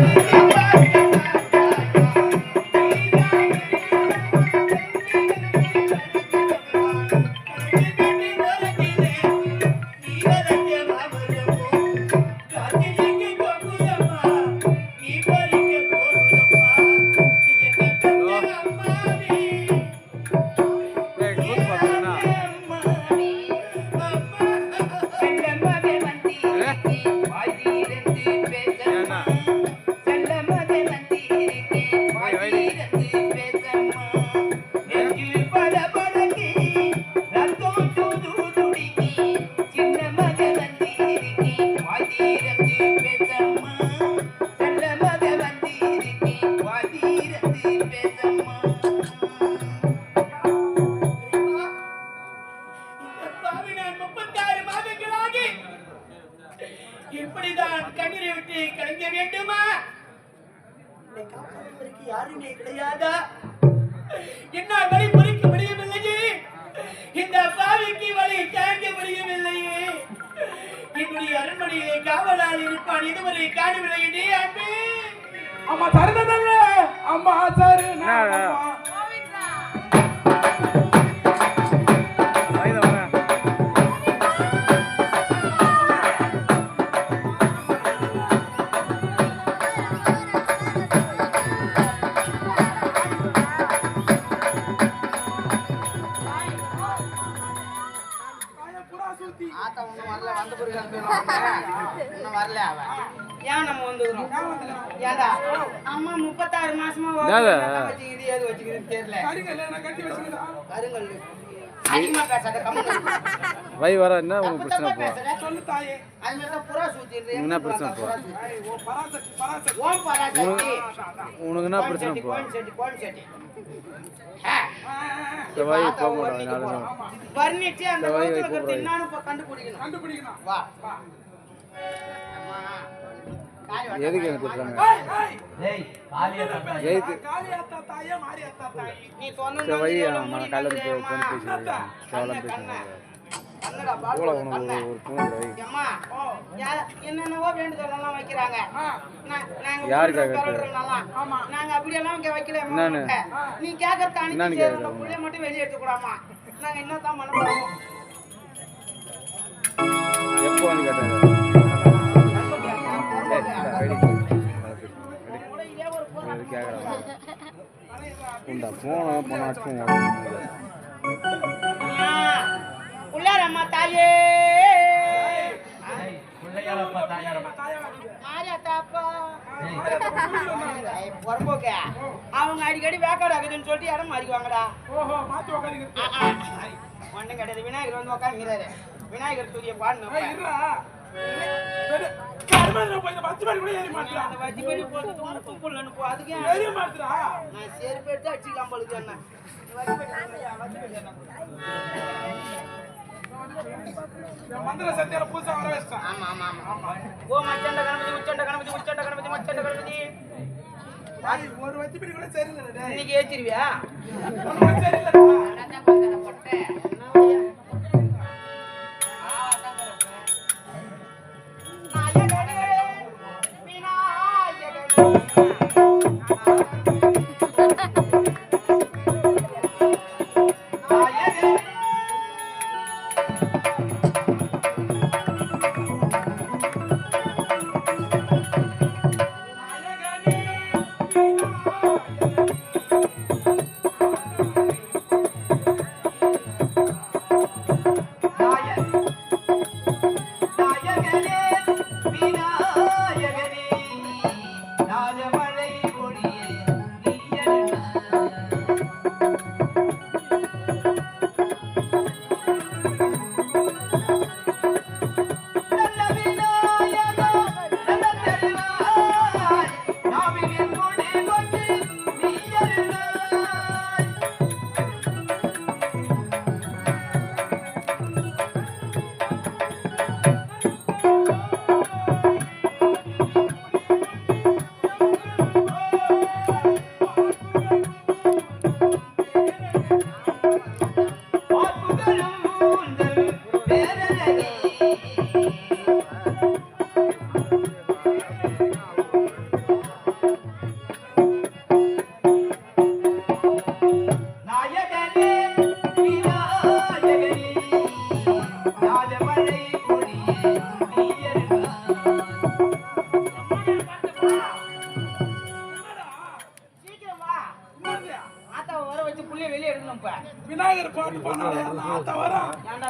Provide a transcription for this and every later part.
ஏய், அம்மா தருணதல்ல அம்மா ஒண்ணும் வரல வந்த ஏன் நம்ம வந்துக்கிறோம் ஏண்டா? அம்மா முப்பத்தாறு மாசமா என்னது? வச்சுக்கிது ஏது வச்சுக்கிது தெரியல. கருங்கல்ல நான் கட்டி வச்சுக்கிறேன். கருங்கல். அதிகமா பேசாத கம்மி வை வர என்ன உங்களுக்கு பிரச்சனை போ சொல்லு தாயே. என்ன பிரச்சனை பராசக்தி உனக்கு என்ன பிரச்சனை போ. இந்த வாய் போக நாலு. நாள் வர்ணிச்சு அந்த வாய் கண்டுபிடிக்கணும். கண்டுபிடிக்கணும். வா. எதுக்கு எனக்கு திட்டுறாங்க வை. மாதிரி நான் பால் உனக்கு. ஒரு என்னென்னவோ வைக்கிறாங்க. நா- நாங்க யாருக்காக அப்படியெல்லாம் இங்க வைக்கல. நீ கேட்கறத அனுப்பி மட்டும் வெளியே எடுத்துக்கூடாமா. நாங்க என்னத்தான் பண்ண போறோம்? போன போனாச்சும் அம்மா, உள்ளார அம்மா தாயே. அவங்க அடிக்கடி வேக்காடு ஆகுதுன்னு சொல்லிட்டு இடம் மாறிக்குவாங்கடா. ஓஹோ மாத்தி உட்காந்துக்கிட்டு ஒண்ணும் கிடையாது. விநாயகர் வந்து உட்காந்துக்கிறாரு விநாயகர் தூரிய பாடணும் மந்திர சத்தியால புதுசா வர வச்சிட்டான். ஆமா ஆமா ஆமா. ஓ மச்சண்ட கணபதி உச்சண்ட கணபதி உச்சண்ட கணபதி மச்சண்ட கணபதி. ஒரு பேர் கூட சரியில்லை டேய். இன்னைக்கு ஏத்திருவியா? ஒண்ணும் சரியில்லைடா.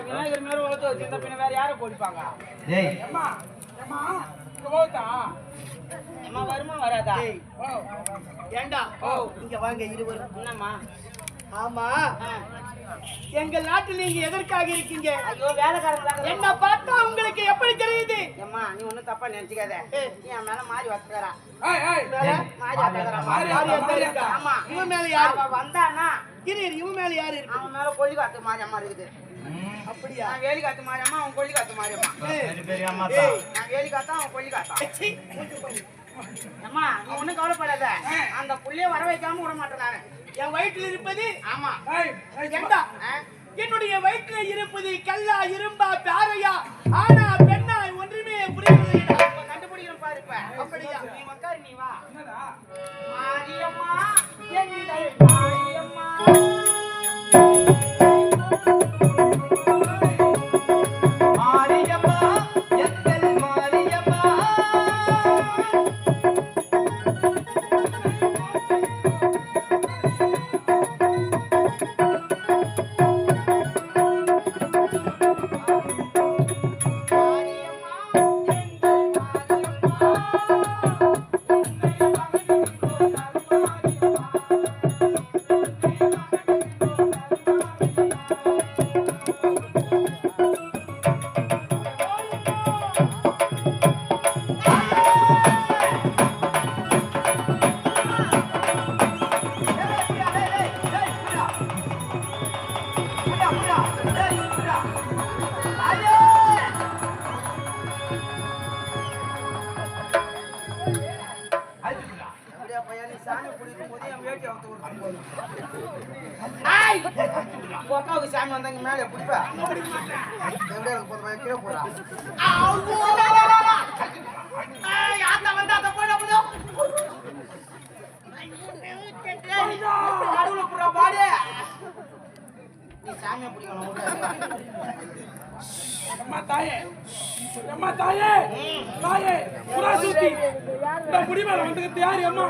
விநாயகர் மேல வளர்த்து வச்சிருந்தா பின்ன வேற யாரை கோடிப்பாங்க அம்மா அம்மா அம்மா வருமா வராதா? ஓ. ஏண்டா? இங்க வாங்க இருவரும். என்னம்மா? ஆமா. ஆ. எங்கள் நாட்டில் நீங்க எதற்காக இருக்கீங்க? ஐயோ வேலைக்காரங்க என்ன பார்த்தா உங்களுக்கு எப்படி தெரியுது? அம்மா நீ ஒண்ணும் தப்பா நினைச்சுக்காத. நீ என் மேல மாறி ஏய் மாறி வச்சுக்கிறா மாறி இருக்கா? ஆமா. இவன் மேல யாரு? வந்தானா இரு இரு, இவன் மேல யாரு இருக்கு? அவன் மேல கொள்ளி காத்து மாறி அம்மா இருக்குது. அப்படியா? நான் வேலி காத்து அவன் கொள்ளி காத்து நான் வேலி காத்தா அவன் கொள்ளி காத்தா? சீ. அம்மா நீ ஒண்ணும் கவலைப்படாத. அந்த புள்ளைய வர வைக்காம விட மாட்டேன் நானு. என் வயிற்றில் இருப்பது? ஆமா? என்னுடைய வயிற்றில் இருப்பது கல்லா இரும்பா பாறையா ஆனா பெண்ணா ஒன்றுமே புரியவில்லை. இப்ப கண்டுபிடிக்கிறேன் பாரு இப்ப. அப்படியா? நீ வா. மாரியம்மா அக்காவுக்கு சாமி வந்தா மேல பிடிப்பா? எப்படியா இருக்கு போதுமா? கீழே போடா. நீ சாமியை பிடிக்கணும் அம்மா தாயே அம்மா தாயே தாயே புறா சுத்தி இந்த முடி மேல வந்துக்கிறது யாரு அம்மா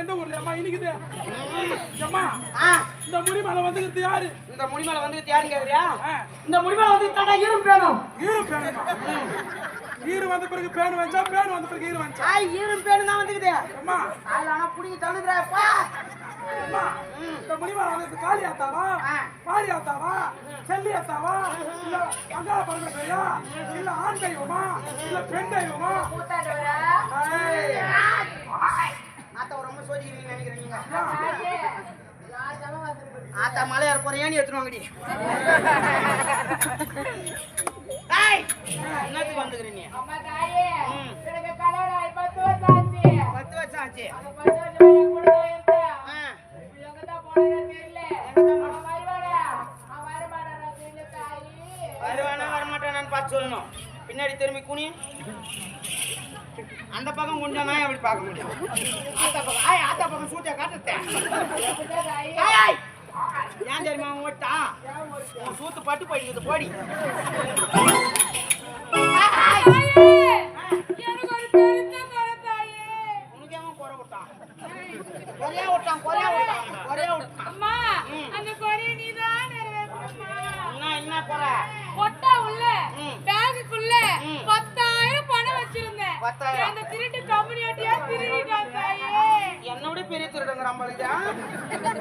எந்த ஊர்ல? அம்மா இனிக்குது. அம்மா இந்த முடி மேல வந்துக்கிறது யாரு? இந்த முடி மேல வந்து யாருன்னு கேக்குறியா இந்த முடி மேல வந்து தாண்டா ஈரம் வேணும் ஈரு பேனுமா? ஈரு வந்த பிறகு பேன் வந்தா பேன் வந்த பிறகு ஈரு ஆய் ஈரம் பேரு தான் வந்துக்குது. அம்மா. ஆனா புடிங்க தள்ளுதுறாப்பா இந்த முடி மேல வந்தது காளி ஆத்தாவா. பாரி ஆத்தாவா? செல்லி ஆத்தாவா? இல்ல அங்காள பரமேஸ்வரியா இல்ல ஆண் தெய்வமா? இல்ல பெண் தெய்வமா? ஆத்தா ரொம்ப சோதிக்கிறீங்கன்னு நினைக்கிறேன் நீங்க ஆத்தா மலை ஏற போற ஏணி எடுத்துட்டு வாங்கடி. ஏய் என்னத்துக்கு வந்துக்கிறீ நீ? ம். பத்து வருஷம் ஆச்சு. சொல்லணும். பின்னாடி திரும்பி குனி. அந்த பக்கம் குண்டனா எப்படி பார்க்க முடியும். ஆத்தா பக்கம். ஆய் ஆத்தா பக்கம் சூட்டை காட்டுத்தேன் ஏன் தெரியுமா ஓட்டான் உன் சூத்து பட்டு போயிடுது போடி. ஆய், ஆய். உனக்கு ஏன் குறை விட்டான் குறையா விட்டான் குறையா விட்டான் குறையா விட்டான் அம்மா அந்த கொடியை நீதான் நிறைவேற்றணும்மா என்ன என்ன குறை கொட்டா உள்ள ம். பேகுக்குள்ள ம். பத்தாயிரம் பணம் வச்சிருந்தேன் பத்தாயிரம். அந்த திருட்டு கம்பெனியாட்டியா திருடிட்டான் தாயே. என்னை விட பெரிய திருடங்க நம்மளுக்கு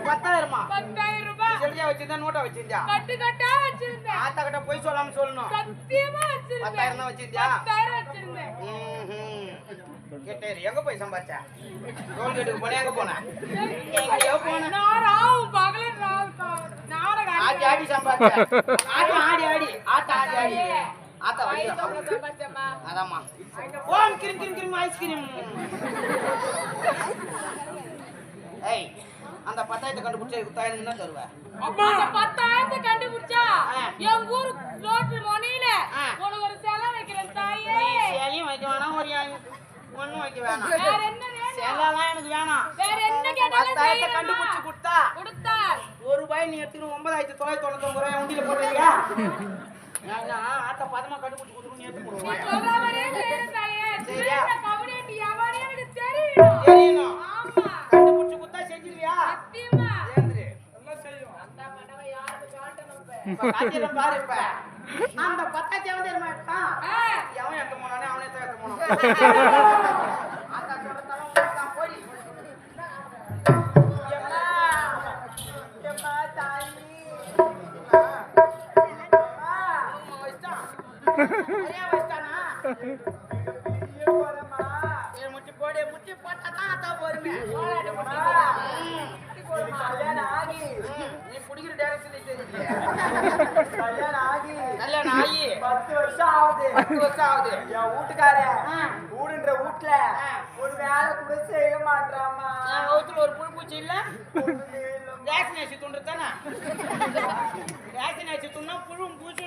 பத்தாயிரமா? பத்தாயிரம் ரூபாய் செடியா வச்சிருந்தா நோட்டா வச்சிருந்தா? கட்டு கட்டா வச்சிருந்தேன். ஆத்தா கிட்ட போய் சொல்லாம சொல்லணும். சத்தியமா வச்சிருந்தேன். பத்தாயிரம் தான் வச்சிருந்தியா? பத்தாயிரம் வச்சிருந்தேன். கேட்டாரு எங்க போய் டோல்கேட்டுக்கு போனே எங்க போன? எங்கேயோ போன. நான் ராவு பகல ராவு நாடகம் ஆடி ஆடி சம்பாதிச்ச ஆடி ஆடி ஆடி. ஆடி ஆத்தா சம்பாதிச்சம்மா அதாம்மா. ஓம் கிரிம் கிரிம் கிரிம் ஐஸ்கிரீம் ஏய் அந்த பத்தாயிரத்தை கண்டுபிடிச்சா குத்தாயிரம் என்ன தருவேன் அம்மா அந்த பத்தாயிரத்தை கண்டுபிடிச்சா ஆ. என் ஊர் ரோட்டு மொனையில. உனக்கு ஒரு செலவு வைக்கிறேன் தாயே. சேலையும் வைக்க வேணாம் ஒரு ஒன்றும் வைக்க வேணாம். வேற என்ன சேலைலாம் எனக்கு வேணாம். வேற என்ன கேட்டாலும் பத்தாயிரத்தை? கண்டுபிடிச்சு கொடுத்தா கொடுத்தார் ஒரு ரூபாய் நீ எடுத்துட்டு ஒன்பதாயிரத்தி தொள்ளாயிரத்தி தொண்ணூத்தொம்பது ரூபாய் ಆತ ಪದಮ ಕಟ್ಬಿಟ್ಟು ಕುತ್ಕೊಂಡು ಎದ್ದು ಬಿಡುವ ಕುತ್ತ செஞ்சிருவியா? ஏந்திரி. செய்யும். அந்த படவை யாருக்கு காட்டணும் இப்ப? காட்டில பாரு இப்ப. அந்த பத்தாச்சி எவன் எட்டு போனானே அவனே எட்டு போனான்? வீட்டுக்காரன் ஊடுன்ற வீட்டுல ஒரு வேலை கூட செய்ய மாட்டாமா வயிற்றுல ஒரு புழு பூச்சி இல்ல ரேஷன் அரிசி துண்டுத்தானா ரேஷன் அரிசி துண்டா புழுவும் பூச்சி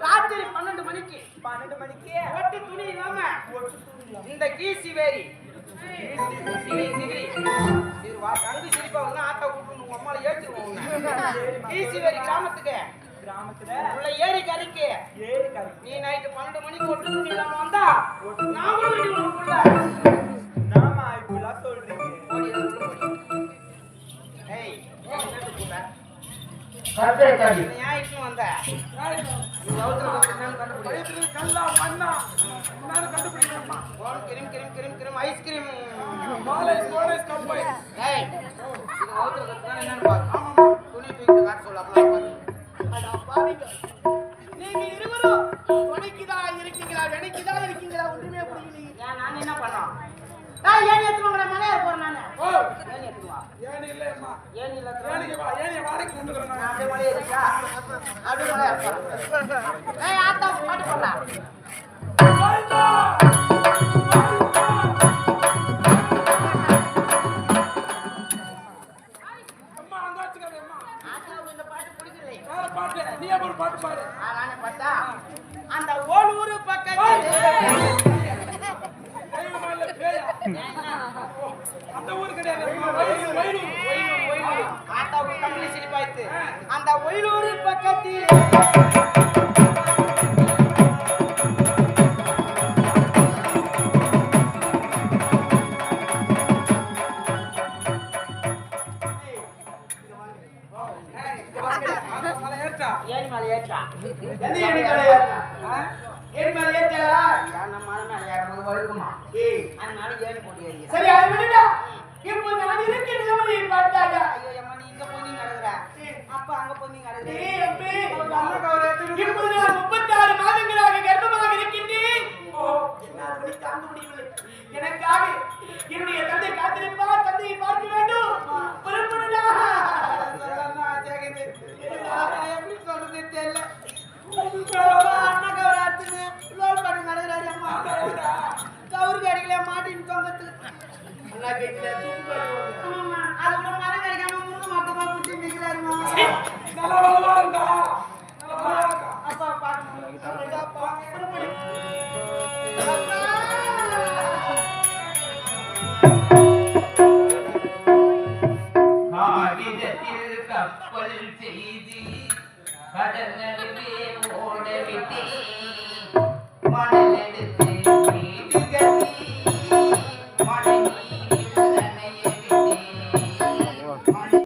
ராத்திரி பன்னெண்டு மணிக்கு. பன்னெண்டு மணிக்கு? ஒட்டு துணி இல்லாம. இந்த கீசி வேரி சிரி சிரி சிரி வா கங்கு சிரிப்பா ஒண்ணு ஆட்டா கூப்பிட்டு உங்க அம்மால வேரி கிராமத்துக்கு. கிராமத்துல? உள்ள ஏரி கறிக்கு ஏரி நீ நைட்டு பன்னெண்டு மணிக்கு ஒட்டு துணி இல்லாம வந்தா நாமளும் கரெக்டாக தாண்டி ஐஸ்கிரீம் நீங்க இருவரும் இருக்கீங்களா வெனைக்குதான் இருக்கீங்களா ஒன்றுமே புரியலீங்க நான் என்ன பண்ணோம்? நான் ஏன் ஏத்துவாங்க நான் மலையா போறேன் நான். ஓ ஏன் ஏத்துவா ஏன் இல்லம்மா போடலாம்